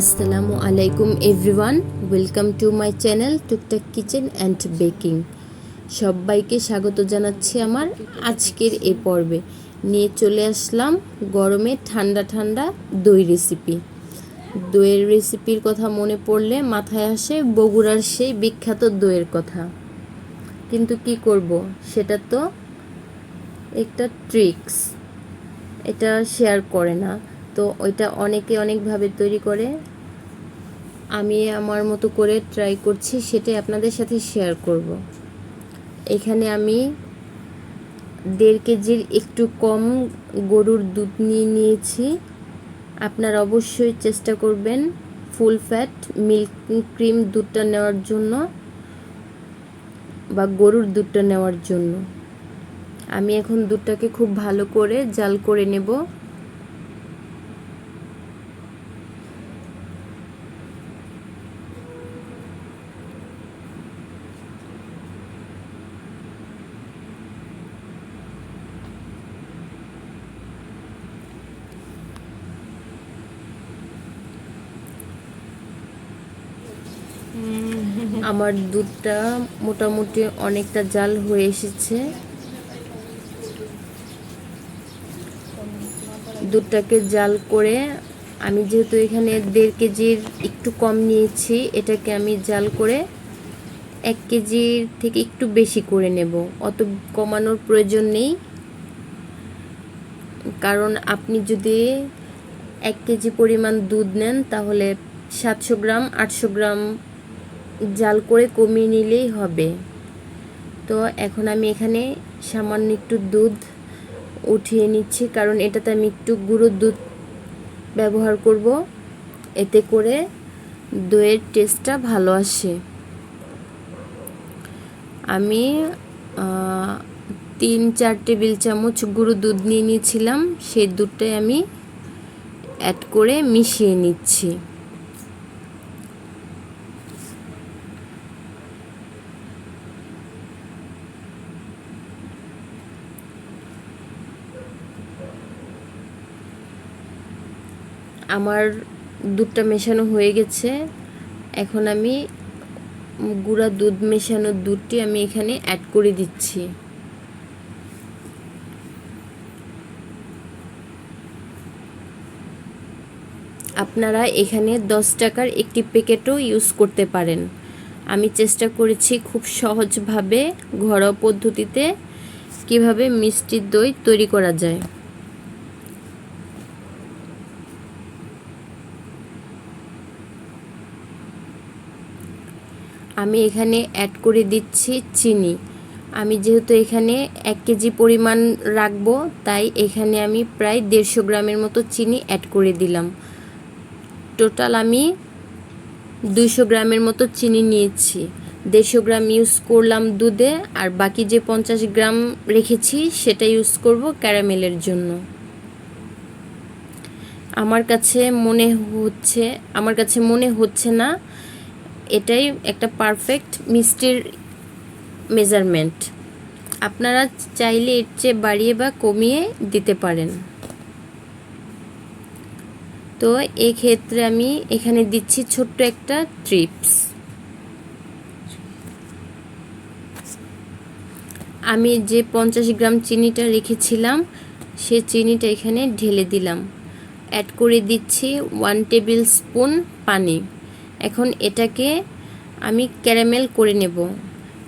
আসসালামু আলাইকুম everyone welcome to my channel Tuktak kitchen and baking সবাইকে স্বাগত জানাচ্ছি আমার আজকের এ পর্বে। নিয়ে চলে আসলাম গরমে ঠান্ডা ঠান্ডা দই রেসিপি দইয়ের রেসিপির কথা মনে পড়লে মাথায় আসে বগুড়ার সেই বিখ্যাত দইয়ের কথা। কিন্তু কি করব, সেটা তো একটা ট্রিক্স এটা শেয়ার করে না। তো ওইটা অনেকে অনেকভাবে তৈরি করে। আমি আমার মতো করে ট্রাই করছি, সেটাই আপনাদের সাথে শেয়ার করব। এখানে আমি দেড় কেজির একটু কম গরুর দুধ নিয়ে নিয়েছি। আপনারা অবশ্যই চেষ্টা করবেন ফুল ফ্যাট মিল্ক ক্রিম দুধটা নেওয়ার জন্য বা গরুর দুধটা নেওয়ার জন্য। আমি এখন দুধটাকে খুব ভালো করে জাল করে নেব। আমার দুধটা মোটামুটি অনেকটা জাল হয়ে এসেছে। দুধটাকে জাল করে আমি যেহেতু এখানে দেড় কেজির একটু কম নিয়েছি, এটাকে আমি জাল করে এক কেজির থেকে একটু বেশি করে নেব। অত কমানোর প্রয়োজন নেই। কারণ আপনি যদি এক কেজি পরিমাণ দুধ নেন, তাহলে সাতশো গ্রাম, আটশো গ্রাম জাল করে কমিয়ে নিলেই হবে। তো এখন আমি এখানে সামান্য একটু দুধ উঠিয়ে নিচ্ছি, কারণ এটাতে আমি একটু গুঁড়ো দুধ ব্যবহার করব। এতে করে দইয়ের টেস্টটা ভালো আসে। আমি তিন, চার টেবিল চামচ গুঁড়ো দুধ নিয়ে নিয়েছিলাম, সেই দুধটাই আমি অ্যাড করে মিশিয়ে নিচ্ছি। আমার দুধটা মেশানো হয়ে গেছে। এখন আমি গুঁড়া দুধ মেশানো দুধটি আমি এখানে অ্যাড করে দিচ্ছি। আপনারা এখানে দশ টাকার একটি প্যাকেটও ইউজ করতে পারেন। আমি চেষ্টা করেছি খুব সহজভাবে ঘরোয়া পদ্ধতিতে কীভাবে মিষ্টি দই তৈরি করা যায়। আমি এখানে অ্যাড করে দিচ্ছি চিনি। আমি যেহেতু এখানে এক কেজি পরিমাণ রাখব, তাই এখানে আমি প্রায় দেড়শো গ্রামের মতো চিনি অ্যাড করে দিলাম। টোটাল আমি দুইশো গ্রামের মতো চিনি নিয়েছি। দেড়শো গ্রাম ইউজ করলাম দুধে, আর বাকি যে পঞ্চাশ গ্রাম রেখেছি সেটা ইউজ করব ক্যারামেলের জন্য। আমার কাছে মনে হচ্ছে, আমার কাছে মনে হচ্ছে না এটাই একটা পারফেক্ট মিষ্টির মেজারমেন্ট আপনারা চাইলে এর চেয়ে বাড়িয়ে বা কমিয়ে দিতে পারেন। তো এই ক্ষেত্রে আমি এখানে দিচ্ছি ছোট্ট একটা ট্রিপস আমি যে পঞ্চাশ গ্রাম চিনিটা রেখেছিলাম, সে চিনিটা এখানে ঢেলে দিলাম। অ্যাড করে দিচ্ছি ওয়ান টেবিল স্পুন পানি। এখন এটাকে আমি ক্যারামেল করে নেব।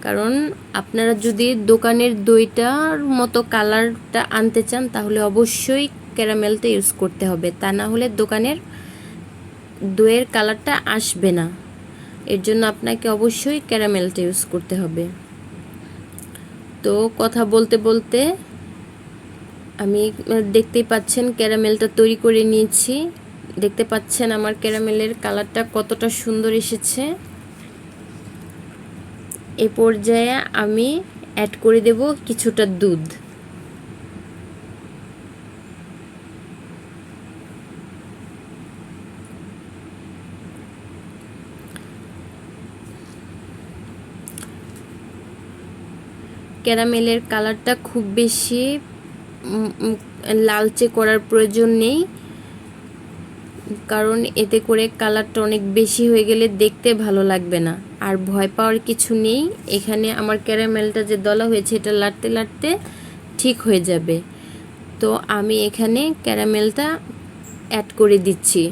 কারণ আপনারা যদি দোকানের দইটার মতো কালারটা আনতে চান, তাহলে অবশ্যই ক্যারামেলটা ইউজ করতে হবে। তা না হলে দোকানের দইয়ের কালারটা আসবে না। এর জন্য আপনাকে অবশ্যই ক্যারামেলটা ইউজ করতে হবে। তো কথা বলতে বলতে আমি দেখতেই পাচ্ছেন ক্যারামেলটা তৈরি করে নিয়েছি। দেখতে পাচ্ছেন আমার ক্যারামেলের কালারটা কতটা সুন্দর এসেছে। এ পর্যায়ে আমি অ্যাড করে দেব কিছুটা দুধ। ক্যারামেলের কালারটা খুব বেশি লালচে করার প্রয়োজন নেই। কারণ এতে করে কালারটা অনেক বেশি হয়ে গেলে দেখতে ভালো লাগবে না। আর ভয় পাওয়ার কিছু নেই। এখানে আমার ক্যারামেলটা যে দলা হয়েছে, এটা লাড়তে লাড়তে ঠিক হয়ে যাবে। তো আমি এখানে ক্যারামেলটা অ্যাড করে দিচ্ছি।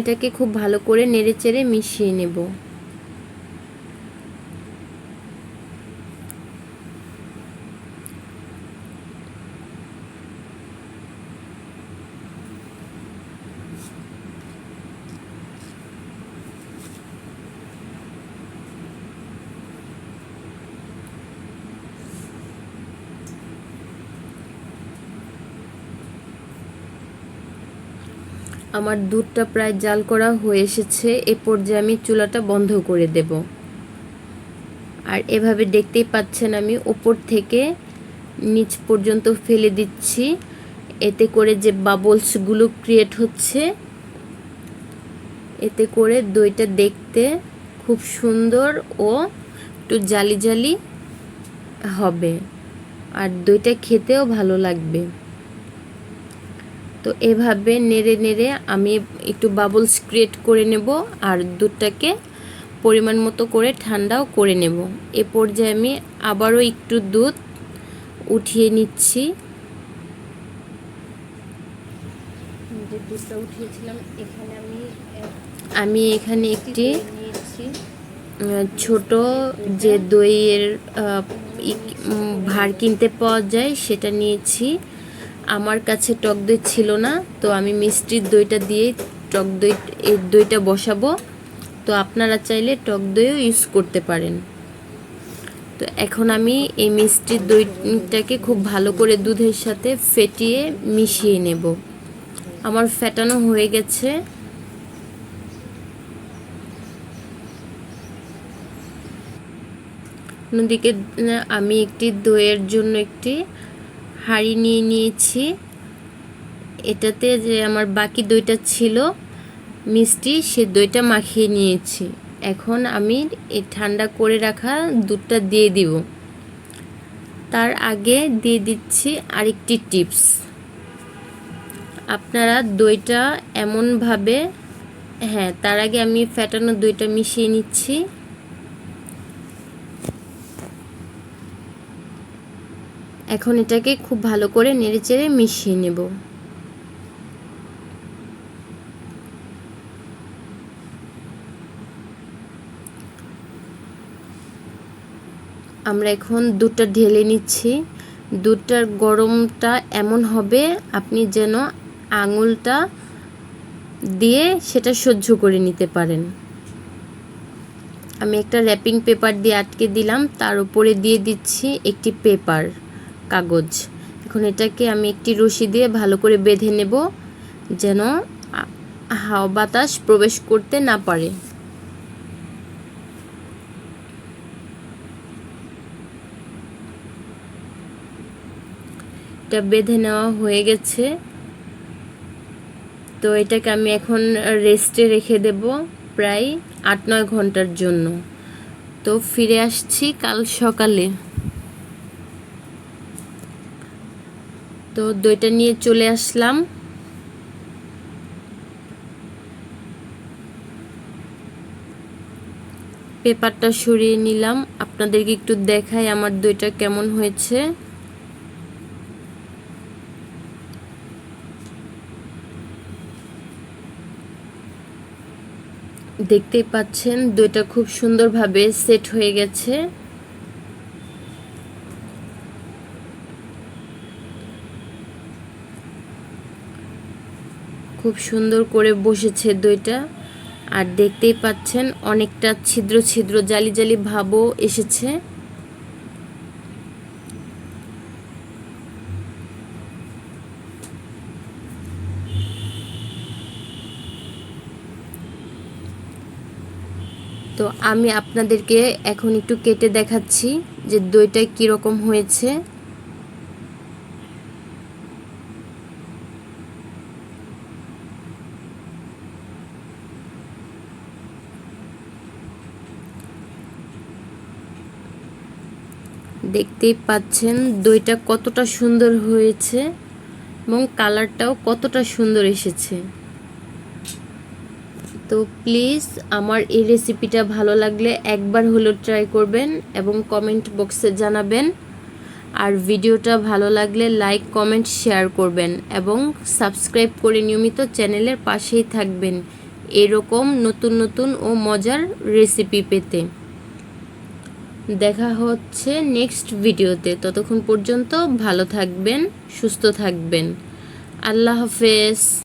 এটাকে খুব ভালো করে নেড়ে চেড়ে মিশিয়ে নেব। আমার দুধটা প্রায় জাল করা হয়ে এসেছে, এ পর্যায়ে আমি চুলাটা বন্ধ করে দেব। আর এভাবে দেখতেই পাচ্ছেন আমি ওপর থেকে নিচ পর্যন্ত ফেলে দিচ্ছি। এতে করে যে বাবলসগুলো ক্রিয়েট হচ্ছে, এতে করে দইটা দেখতে খুব সুন্দর ও একটু জালি জালি হবে। আর দইটা খেতেও ভালো লাগবে। তো এভাবে নেড়ে নেড়ে আমি একটু বাবলস ক্রিয়েট করে নেব আর দুধটাকে পরিমাণ মতো করে ঠান্ডাও করে নেব। এ পর্যায়ে আমি আবারও একটু দুধ উঠিয়ে নিচ্ছি। যে দুধটা উঠিয়েছিলাম এখানে আমি আমি এখানে একটি ছোট যে দইয়ের ভার কিনতে পাওয়া যায় সেটা নিয়েছি। আমার কাছে টক দই ছিল না, তো আমি মিষ্টির দইটা দিয়ে টক দই, এই দইটা বসাবো। তো আপনারা চাইলে টক দইও ইউজ করতে পারেন। তো এখন আমি এই মিষ্টির দইটাকে খুব ভালো করে দুধের সাথে ফেটিয়ে মিশিয়ে নেব। আমার ফেটানো হয়ে গেছে। অন্যদিকে, আমি একটি দইয়ের জন্য একটি হাঁড়ি নিয়ে নিয়েছি। এটাতে যে আমার বাকি দইটা ছিল, মিষ্টি, সে দইটা মাখিয়ে নিয়েছি। এখন আমি এই ঠান্ডা করে রাখা দুধটা দিয়ে দিব। তার আগে দিয়ে দিচ্ছি আরেকটি টিপস। আপনারা দইটা এমনভাবে হ্যাঁ তার আগে আমি ফ্যাটানো দইটা মিশিয়ে নিচ্ছি। এখন এটাকে খুব ভালো করে নেড়েচেড়ে মিশিয়ে নেব। আমরা এখন দুধটা ঢেলে নিচ্ছি। দুধটার গরমটা এমন হবে, আপনি যেন আঙুলটা দিয়ে সেটা সহ্য করে নিতে পারেন। আমি একটা র্যাপিং পেপার দিয়ে আটকে দিলাম, তার উপরে দিয়ে দিচ্ছি একটি পেপার কাগজ। এখন এটাকে আমি একটি রশি দিয়ে ভালো করে বেঁধে নেব, যেন হাওয়া বাতাস প্রবেশ করতে না পারে। এটা বেঁধে নেওয়া হয়ে গেছে। তো এটাকে আমি এখন রেস্টে রেখে দেব প্রায় আট নয় ঘণ্টার জন্য। তো ফিরে আসছি কাল সকালে। তো দইটা নিয়ে চলে আসলাম। পেপারটা সরিয়ে নিলাম। আপনাদেরকে একটু দেখাই আমার দইটা কেমন হয়েছে। দেখতেই পাচ্ছেন, দইটা খুব সুন্দরভাবে সেট হয়ে গেছে। খুব সুন্দর করে বসেছে দইটা। আর দেখতেই পাচ্ছেন অনেকটা ছিদ্র ছিদ্র, জালি জালি ভাবও এসেছে। তো আমি আপনাদেরকে এখন একটু কেটে দেখাচ্ছি যে দইটা কীরকম হয়েছে। দেখতেই পাচ্ছেন দইটা কতটা সুন্দর হয়েছে এবং কালারটাও কতটা সুন্দর এসেছে। তো প্লিজ আমার এই রেসিপিটা ভালো লাগলে একবার হলেও ট্রাই করবেন এবং কমেন্ট বক্সে জানাবেন। আর ভিডিওটা ভালো লাগলে লাইক, কমেন্ট, শেয়ার করবেন এবং সাবস্ক্রাইব করে নিয়মিত চ্যানেলের পাশেই থাকবেন। এরকম নতুন নতুন ও মজার রেসিপি পেতে। দেখা হচ্ছে নেক্সট ভিডিওতে ততক্ষণ পর্যন্ত ভালো থাকবেন সুস্থ থাকবেন। আল্লাহ হাফেজ।